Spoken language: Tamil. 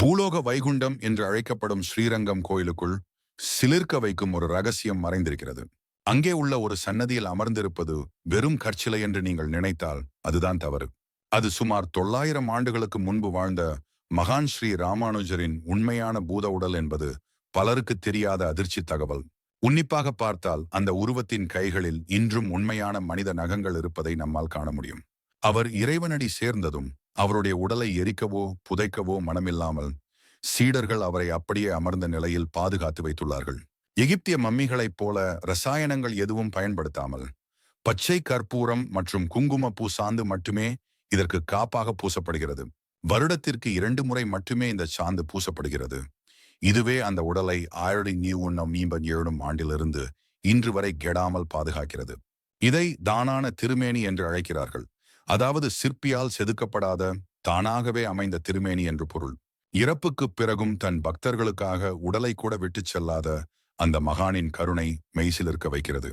பூலோக வைகுண்டம் என்று அழைக்கப்படும் ஸ்ரீரங்கம் கோயிலுக்குள் சிலிர்க்க வைக்கும் ஒரு ரகசியம் மறைந்திருக்கிறது. அங்கே உள்ள ஒரு சன்னதியில் அமர்ந்திருப்பது வெறும் கற்சிலை என்று நீங்கள் நினைத்தால் அதுதான் தவறு. அது சுமார் தொள்ளாயிரம் ஆண்டுகளுக்கு முன்பு வாழ்ந்த மகான் ஸ்ரீ ராமானுஜரின் உண்மையான பூத உடல் என்பது பலருக்கு தெரியாத அதிர்ச்சி தகவல். உன்னிப்பாக பார்த்தால் அந்த உருவத்தின் கைகளில் இன்றும் உண்மையான மனித நகங்கள் இருப்பதை நம்மால் காண முடியும். அவர் இறைவனடி சேர்ந்ததும் அவருடைய உடலை எரிக்கவோ புதைக்கவோ மனமில்லாமல் சீடர்கள் அவரை அப்படியே அமர்ந்த நிலையில் பாதுகாத்து வைத்துள்ளார்கள். எகிப்திய மம்மிகளைப் போல ரசாயனங்கள் எதுவும் பயன்படுத்தாமல் பச்சை கற்பூரம் மற்றும் குங்குமப்பூ சாந்து மட்டுமே இதற்கு காப்பாக பூசப்படுகிறது. வருடத்திற்கு இரண்டு முறை மட்டுமே இந்த சாந்து பூசப்படுகிறது. இதுவே அந்த உடலை ஆயிரத்தி நீ உண்ணம் மீம்பன் ஏழும் ஆண்டிலிருந்து இன்று வரை கெடாமல் பாதுகாக்கிறது. இதை தானான திருமேனி என்று அழைக்கிறார்கள். அதாவது சிற்பியால் செதுக்கப்படாத தானாகவே அமைந்த திருமேனி என்று பொருள். இறப்புக்குப் பிறகும் தன் பக்தர்களுக்காக உடலை கூட விட்டுச் செல்லாத அந்த மகானின் கருணை மெய்சிலிருக்க வைக்கிறது.